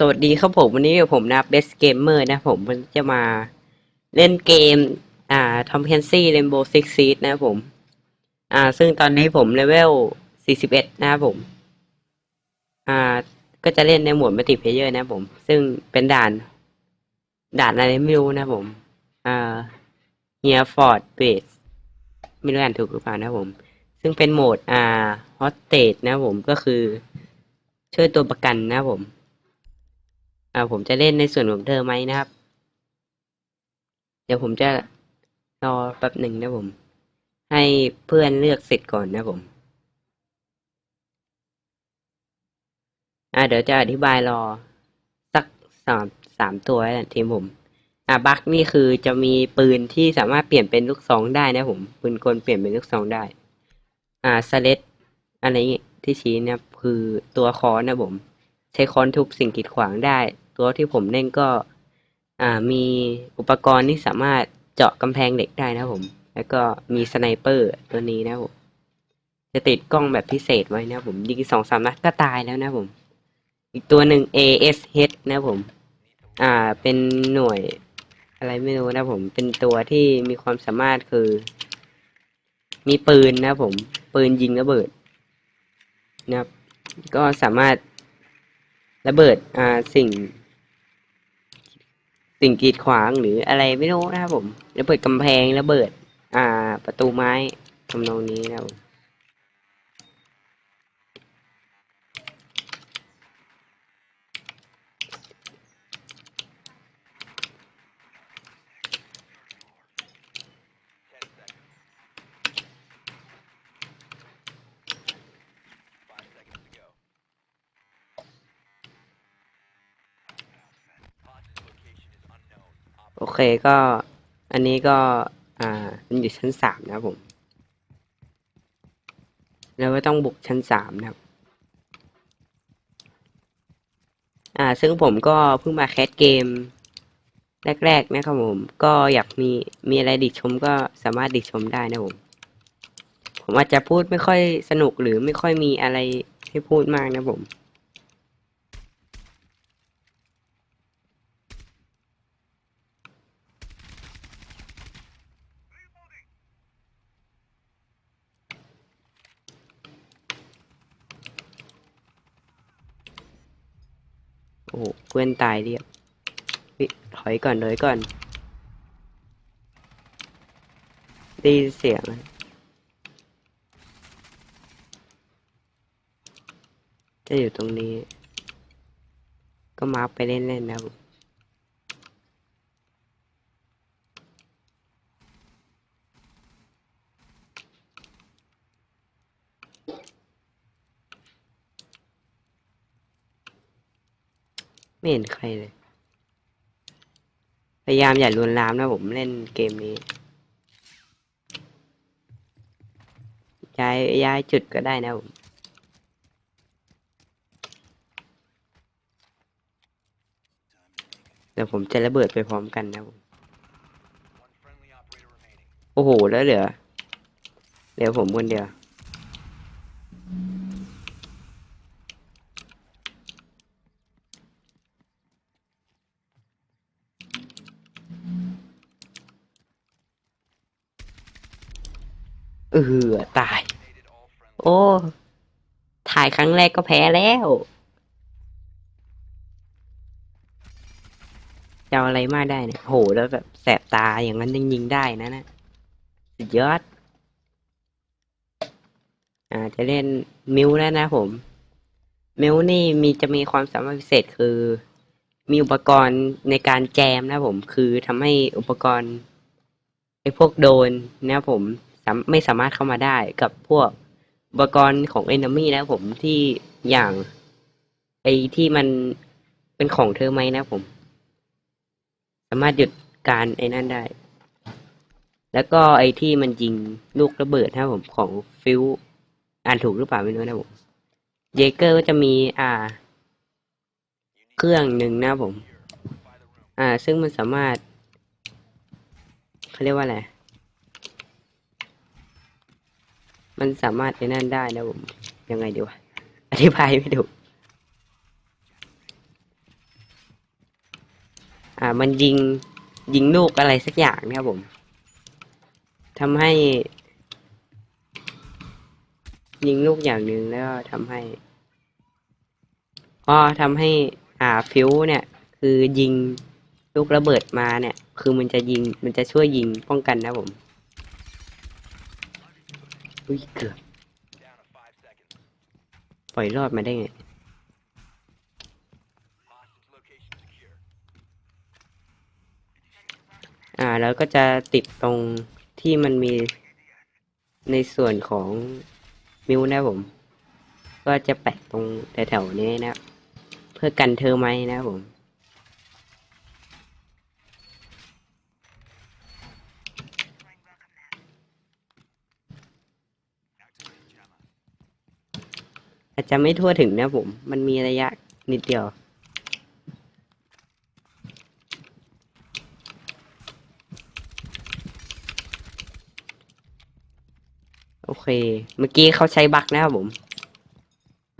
สวัสดีครับผมวันนี้ผมนะ Best Gamer นะผมมันจะมาเล่นเกม อ่า Tom Clancy Rainbow Six Siege นะผม อ่า ซึ่งตอนนี้ผมเลเวล 41 นะครับผม อ่า ก็จะเล่นในโหมดมัลติเพเยอร์นะผม ซึ่งเป็นด่าน ด่านอะไรไม่รู้นะผมอ่า Here Fort Base ไม่รู้อ่านถูกหรือเปล่านะผม ซึ่งเป็นโหมดอ่า Hostage นะผมก็คือ ช่วยตัวประกันนะผมอ่าผมจะเล่นในส่วนของเธอไหมนะครับ เดี๋ยวผมจะรอแป๊บหนึ่งนะผม ให้เพื่อนเลือกเสร็จก่อนนะผม อ่าเดี๋ยวจะอธิบายรอ สักสามสามตัวแล้วทีมผม อ่าบัคนี่คือจะมีปืนที่สามารถเปลี่ยนเป็นลูกซองได้นะผมปืนกลเปลี่ยนเป็นลูกซองได้ อ่าสเลดอะไรนี้ที่ชี้เนี่ยคือตัวคอนนะผม ใช้ค้อนทุบสิ่งกีดขวางได้ ตัวที่ผมเล่นก็อ่ามีอุปกรณ์ที่สามารถเจาะกำแพงเหล็กได้นะผม แล้วก็มีสไนเปอร์ตัวนี้นะผม จะติดกล้องแบบพิเศษไว้นะผมยิงสองสามนัดก็ตายแล้วนะผม อีกตัวหนึ่ง ASH นะผม อ่า เป็นหน่วย อะไรไม่รู้นะผม เป็นตัวที่มีความสามารถคือ มีปืนนะผม ปืนยิงระเบิด นะครับ ก็สามารถระเบิด อ่า สิ่ง สิ่งกีดขวางหรืออะไรไม่รู้นะครับผม ระเบิดกำแพง ระเบิด อ่า ประตูไม้ทำนองนี้นะครับผม เคก็อันนี้ก็อ่ามันอยู่ชั้นสามนะครับผมแล้วก็ต้องบุกชั้นสามนะครับ อ่า ซึ่งผมก็เพิ่งมาแคสเกม แรก ๆ นะครับผม ก็อยากมีมีอะไรดิชมก็สามารถดิชมได้นะผมผมอาจจะพูดไม่ค่อยสนุกหรือไม่ค่อยมีอะไรให้พูดมากนะผม พื่อนตายเรียบถอยก่อนเลยก่อนได้ยินเสียงจะอยู่ตรงนี้ ก็มาร์ไปเล่นๆนะครับ ไม่เห็นใครเลย พยายามอย่าลวนลามนะผมเล่นเกมนี้ ย้ายย้ายจุดก็ได้นะผมเดี๋ยวผมจะระเบิดไปพร้อมกันนะผมโอ้โห แล้วเหลือเหลือผมคนเดียว ออตาย โอ้ ถ่ายครั้งแรกก็แพ้แล้ว จะเอาอะไรมากได้เนี่ยโหแล้วแบบแสบตาอย่างนั้นยังยิงได้นะนะสุดยอด อ่า จะเล่นมิวแล้วนะผม มิวนี่มีจะมีความสามารถพิเศษคือ มีอุปกรณ์ในการแจมนะผม คือทำให้อุปกรณ์ไอ้พวกโดนนะผม ไม่สามารถเข้ามาได้กับพวกอุปกรณ์ของ Enemy นะผมที่อย่างไอที่มันเป็นของเธอไหมนะผม สามารถหยุดการไอ้นั่นได้ แล้วก็ไอที่มันยิงลูกระเบิดนะผมของฟิวอ่านถูกหรือเปล่าไม่รู้นะผมเยเกอร์ก็จะมีอ่า เครื่องหนึ่งนะผม อ่า ซึ่งมันสามารถเขาเรียกว่าอะไร มันสามารถในนั่นได้นะผมยังไงดีวะอธิบายไม่ถูกอ่ามันยิงยิงลูกอะไรสักอย่างเนะครับผมทำให้ ยิงลูกอย่างหนึ่งแล้วทำให้พอทำให้อ่าฟิวเนี่ย คือยิงลูกระเบิดมาเนี่ย คือมันจะยิงมันจะช่วยยิงป้องกันนะผม อุ้ยเกือบปล่อยรอดมาได้ไงอ่าแล้วก็จะติดตรงที่มันมีในส่วนของมิวนะผม ก็จะแปะตรงแถวๆนี้นะ เพื่อกันเธอไหมนะผม อาจจะไม่ทั่วถึงนะผม มันมีระยะนิดเดียว โอเค เมื่อกี้เขาใช้บั๊กนะครับผม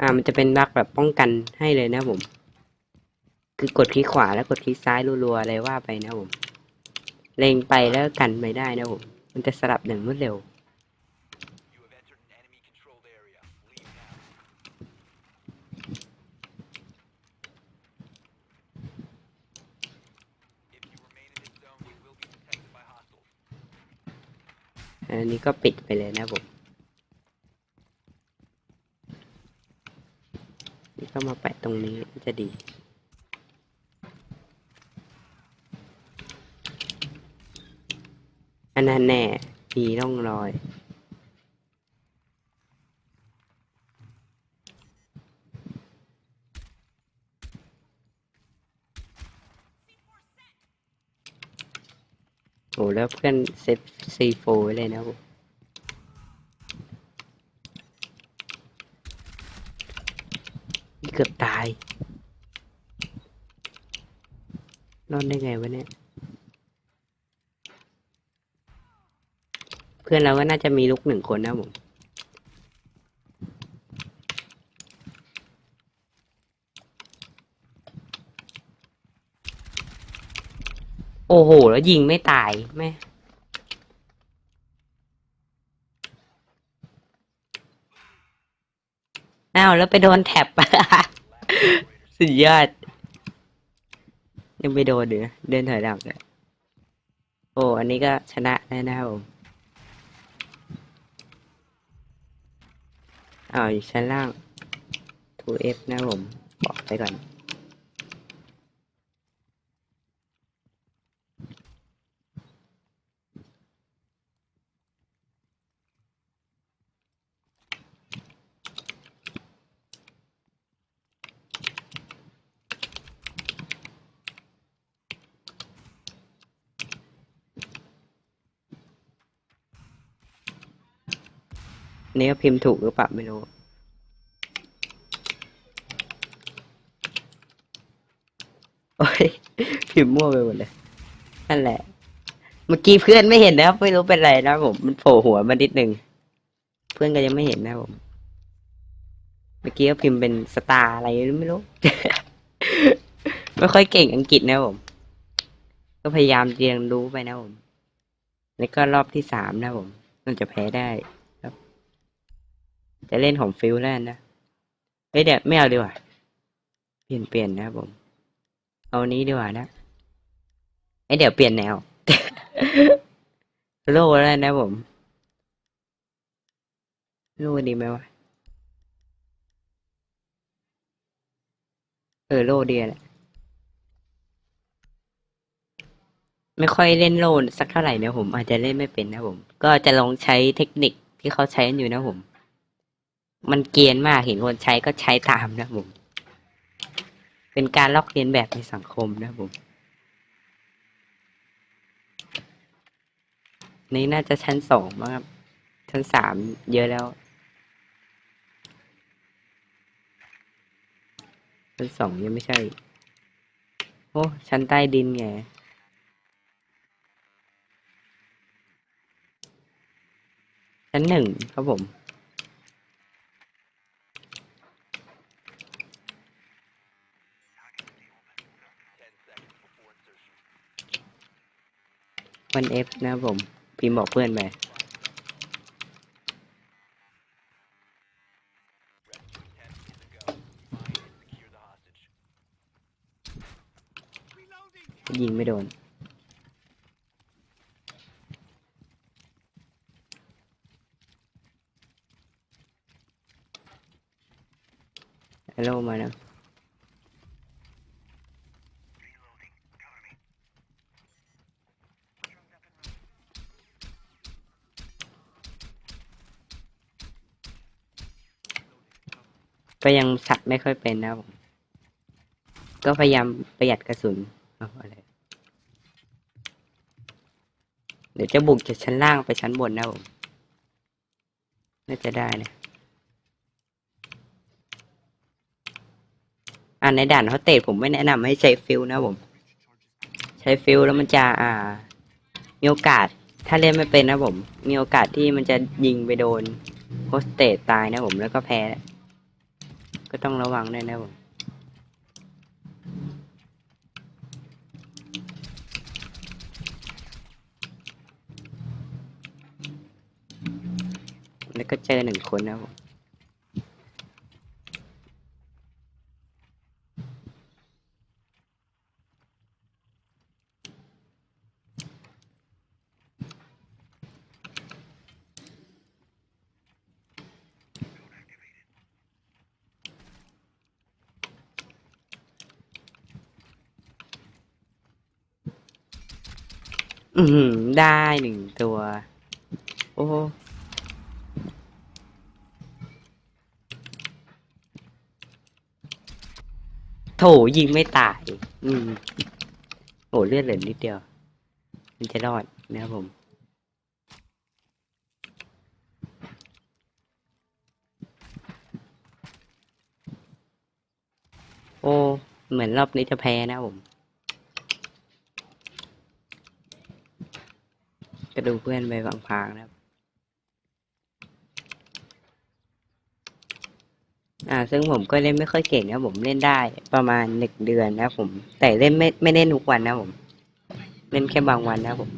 อ่า มันจะเป็นบั๊กแบบป้องกันให้เลยนะผม คือกดคลิกขวาแล้วกดคลิกซ้ายรัวๆอะไรว่าไปนะผม เล็งไปแล้วกันไปได้นะผม มันจะสลับอย่างรวดเร็ว อันนี้ก็ปิดไปเลยนะผมนี่ก็มาแปะตรงนี้จะดี อันนั้นแน่มีร่องรอย แล้วเพื่อนเซฟซีโฟเลยนะผมนี่เกือบตาย รอดได้ไงวะเนี่ย เพื่อนเราก็น่าจะมีลูกหนึ่งคนนะผม โอ้โห แล้วยิงไม่ตายแม่อ้าวแล้วไปโดนแท็บ สุดยอด ยังไปโดนเดือเดินถอยหลังเลยโอ้ อันนี้ก็ชนะแล้วนะครับผมอ้าวอยู่ชั้นล่าง 2F นะผม บอกไปก่อน นนี้พิมพ์ถูกหรือเปล่าไม่รู้โอ้ยพิมพ์มั่วไปหมดเลยนั่นแหละ เมื่อกี้เพื่อนไม่เห็นนะครับ ไม่รู้เป็นไรนะผมมันโผล่หัวมานิดนึงเพื่อนก็ยังไม่เห็นนะผม เมื่อกี้ก็พิมพ์เป็นสตาร์อะไรไม่รู้ ไม่ค่อยเก่งอังกฤษนะผม ก็พยายามเรียนรู้ไปนะผม แล้วก็รอบที่สามนะผม มันจะแพ้ได้ จะเล่นของฟิลแล้วนะเฮ้ยเดี๋ยวไม่เอาดีกว่า เปลี่ยนเปลี่ยนนะผม เอานี้ดีกว่านะไอยเดี๋ยวเปลี่ยนแนวโล่แล้วนะผมโล่ดีไหมวะ เออโล่ดีแหละไม่ค่อยเล่นโล่สักเท่าไหร่นะผมอาจจะเล่นไม่เป็นนะผม ก็จะลองใช้เทคนิคที่เขาใช้กันอยู่นะผม มันเกรียนมากเห็นคนใช้ก็ใช้ตามนะผม เป็นการลอกเลียนแบบในสังคมนะผม นี่น่าจะชั้นสองมั้งครับ ชั้นสามเยอะแล้ว ชั้นสองยังไม่ใช่ โอ้อ้ชั้นใต้ดินไงชั้นหนึ่งครับผม วันเอฟนะครับผม พิมพ์บอกเพื่อนไปยิงไม่โดนฮัลโหลมาแล้ ก็ยังสัตว์ไม่ค่อยเป็นนะผม ก็พยายามประหยัดกระสุนเอาอะไรเดี๋ยวจะบุกจากชั้นล่างไปชั้นบนนะผมน่าจะได้นะอ่าในด่านเขาเตะผมไม่แนะนำให้ใช้ฟิลนะผม ใช้ฟิลแล้วมันจะอ่า มีโอกาส ถ้าเล่นไม่เป็นนะผม มีโอกาสที่มันจะยิงไปโดนโฮสเตสตายนะผมแล้วก็แพ้ ก็ต้องระวังด้วยนะครับผมแล้วก็เจอหนึ่งคนนะผม อือหือได้หนึ่งตัว โอ้โหโถยิงไม่ตาย อืม โอ้เลือดเหลือนิดเดียว มันจะรอดนะครับผมโอ้ เหมือนรอบนี้จะแพ้นะผม ก็ดูเพื่อนไปพางๆนะครับ อ่า ซึ่งผมก็เล่นไม่ค่อยเก่งนะผมเล่นได้ประมาณหนึ่งเดือนนะผม แต่เล่นไม่ไม่เล่นทุกวันนะผม เล่นแค่บางวันนะผม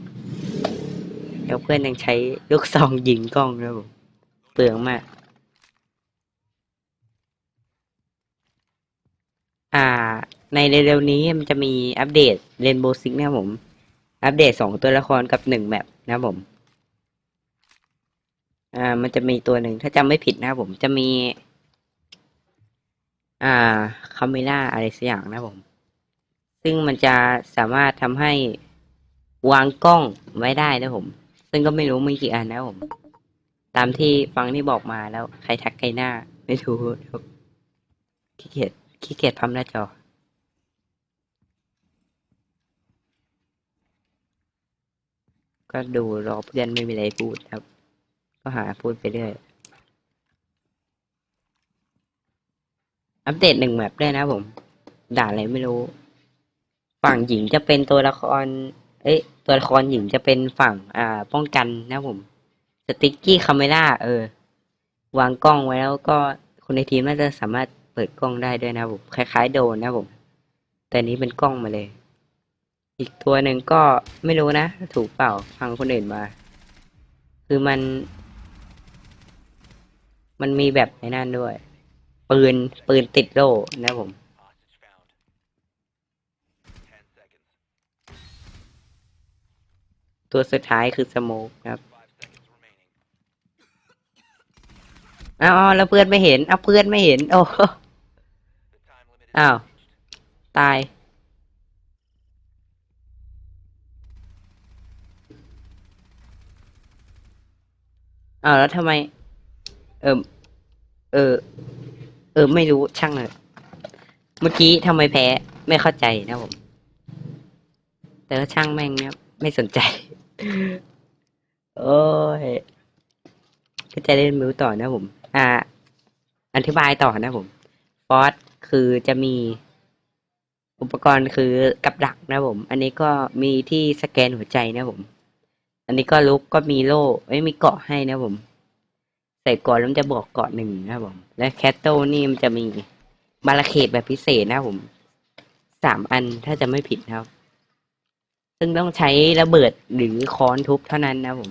แล้วเพื่อนยังใช้ลูกซองยิงกล้องนะผม เปลืองมากอ่า ในเร็วๆนี้มันจะมีอัปเดตเรนโบว์ซิกนะครับผม อัปเดตสองตัวละครกับหนึ่งแมป นะครับผมอ่ามันจะมีตัวหนึ่งถ้าจำไม่ผิดนะครับผมจะมี อ่าคาเมล่าอะไรสักอย่างนะผม ซึ่งมันจะสามารถทำให้วางกล้องไว้ได้นะผม ซึ่งก็ไม่รู้มีกี่อันนะผม ตามที่ฟังที่บอกมาแล้ว ใครทักใครหน้า ไม่รู้ขี้เกียจขี้เกียจพับหน้าจอ ก็ดูรอเพื่อนไม่มีอะไรพูดครับ ก็หาพูดไปเรื่อยอัปเดตหนึ่งแมปด้นะผม ด่าอะไรไม่รู้ ฝั่งหญิงจะเป็นตัวละคร เอ้ย ตัวละครหญิงจะเป็นฝั่ง อ่า ป้องกันนะผมสติ๊กกี้คาเมล่าเออ วางกล้องไว้แล้วก็คนในทีมน่าจะสามารถเปิดกล้องได้ด้วยนะผม คล้ายๆโดนนะผม แต่นี้เป็นกล้องมาเลย อีกตัวหนึ่งก็ไม่รู้นะ ถูกเปล่าฟังคนอื่นมา คือมัน มันมีแบบในนั่นด้วย ปืน ปืนติดโล่นะผม ตัวสุดท้ายคือสโมกครับอ้าวแล้วเพื่อนไม่เห็นอ้าวเพื่อนไม่เห็น โอ้ The time limit is Ow. reached. ตาย อ้าวแล้วทำไม เออเออ เออ ไม่รู้ช่างเลยเมื่อกี้ทำไมแพ้ ไม่เข้าใจนะผม แต่ก็ช่างแม่งเนี่ยไม่สนใจ โอ้ยก็จะเล่นมิวต่อนะผม อ่า อธิบายต่อนะผมฟอสคือจะมีอุปกรณ์คือกับดักนะผม อันนี้ก็มีที่สแกนหัวใจนะผม อันนี้ก็ลุกก็มีโล่ไม่มีเกาะให้นะผม ใส่ก่อนแล้วมันจะบอกเกาะหนึ่งนะผม และแคตโตนี่มันจะมีบาราเขตแบบพิเศษนะผมสามอันถ้าจะไม่ผิดนะครับ ซึ่งต้องใช้ระเบิดหรือค้อนทุบเท่านั้นนะผม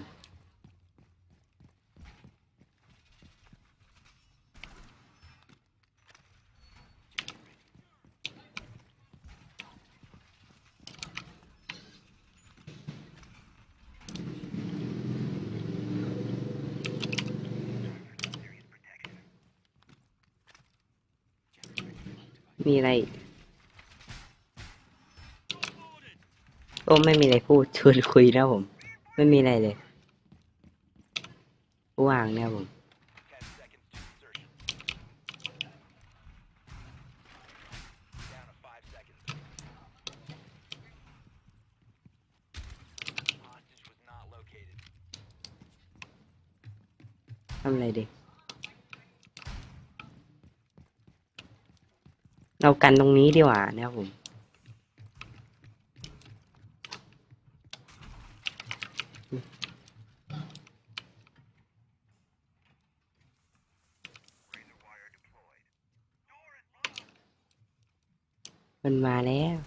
มีอะไรกโอ้ไม่มีอะไรพูดชวนคุยนะผม ไม่มีอะไรเลย ว่างนะผม เรากันตรงนี้ดีกว่านะครับผม มันมาแล้ว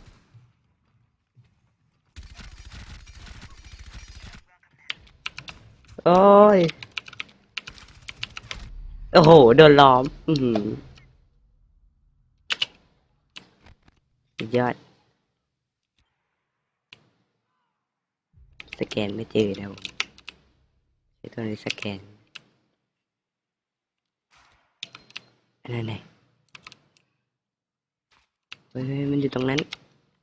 โอ้ย โอ้โห โดนล้อม อือหือสุด ยอด สแกนไม่เจอแล้วใช้ตัวนี้สแกนอันนั้นไงเฮ้ยเฮ้ยมันอยู่ตรงนั้น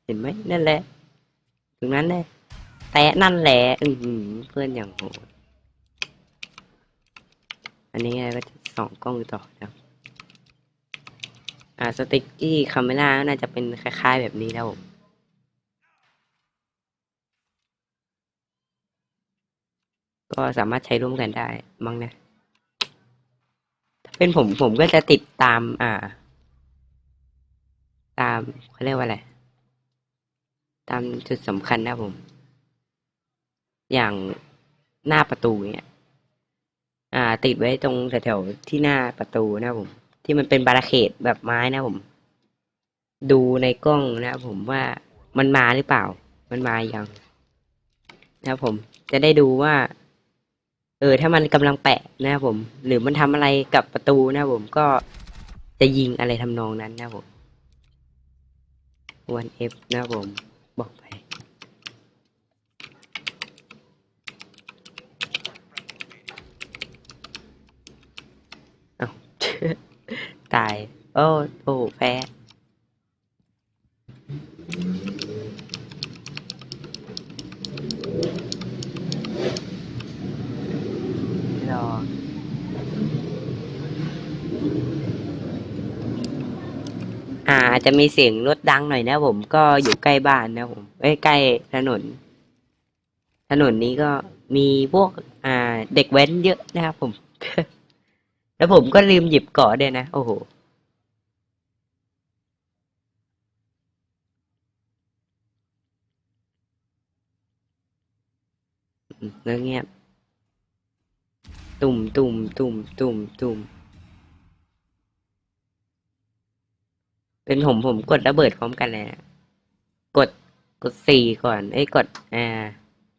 เห็นไหมนั่นแหละ ตรงนั้นเลยแตะนั่นแหละอือหือเพื่อนอย่างโหดอันนี้เรก็จะสองกล้องต่อนะครับ อ่าสติ๊กกี้คาเมล่าน่าจะเป็นคล้าย ๆ แบบนี้แล้วก็สามารถใช้ร่วมกันได้มั้งนะ ถ้าเป็นผมผมก็จะติดตาม อ่า ตามเขาเรียกว่าอะไร ตามจุดสำคัญนะผม อย่างหน้าประตูเนี่ย อ่า ติดไว้ตรงแถวๆที่หน้าประตูนะผม ที่มันเป็นบาราเคดแบบไม้นะผม ดูในกล้องนะผมว่ามันมาหรือเปล่า มันมายังนะผม จะได้ดูว่า เออ ถ้ามันกำลังแปะนะผม หรือมันทำอะไรกับประตูนะผมก็จะยิงอะไรทำนองนั้นนะผมวันเอฟนะผม บอกไป เอา ตาย โอ้โอ้แพ้รออ่าอาจจะมีเสียงรถดังหน่อยนะผมก็อยู่ใกล้บ้านนะผมใกล้ถนน ถนนนี้ก็มีพวกอ่าเด็กแว้นเยอะนะครับผม แล้วผมก็ลืมหยิบเกาะด้วยนะ โอ้โห แล้วเงียบ ตุ่มตุ่มตุ่มตุ่มตุ่มเป็นผมผมกดระเบิดพร้อมกันเลยนะกดกดสี่ก่อนเอ้ยกดอ่า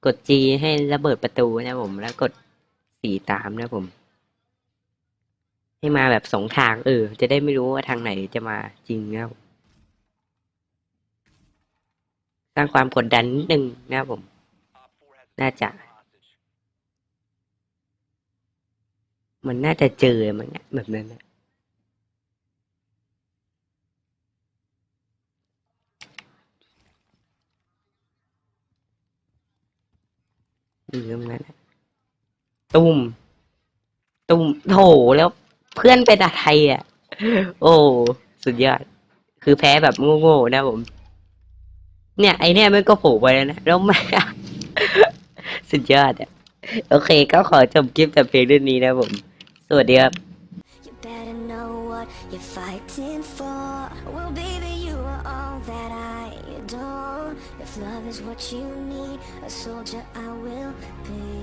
กด G ให้ระเบิดประตูนะผม แล้วกดสี่ตามนะผม ให้มาแบบสองทางเออ จะได้ไม่รู้ว่าทางไหนจะมาจริงครับสร้างความกดดันนิดนึงนะครับผม น่าจะ มันน่าจะเจอมันแบบนั้นนะอยู่ตรงนั้นตุ้ม ตุ้มโถแล้ว เพื่อนเป็นอะไรอะ โอ้สุดยอด คือแพ้แบบโง่ๆนะผม เนี่ย ไอเนี่ยมันก็โผล่ไปแล้วนะแล้วไม่สุดยอดอะ โอเค ก็ขอจบคลิปแต่เพียงเท่านี้นะผม สวัสดีครับ You better know what you're fighting for. Well, baby, you are all that I adore. If love is what you need, a soldier I will be.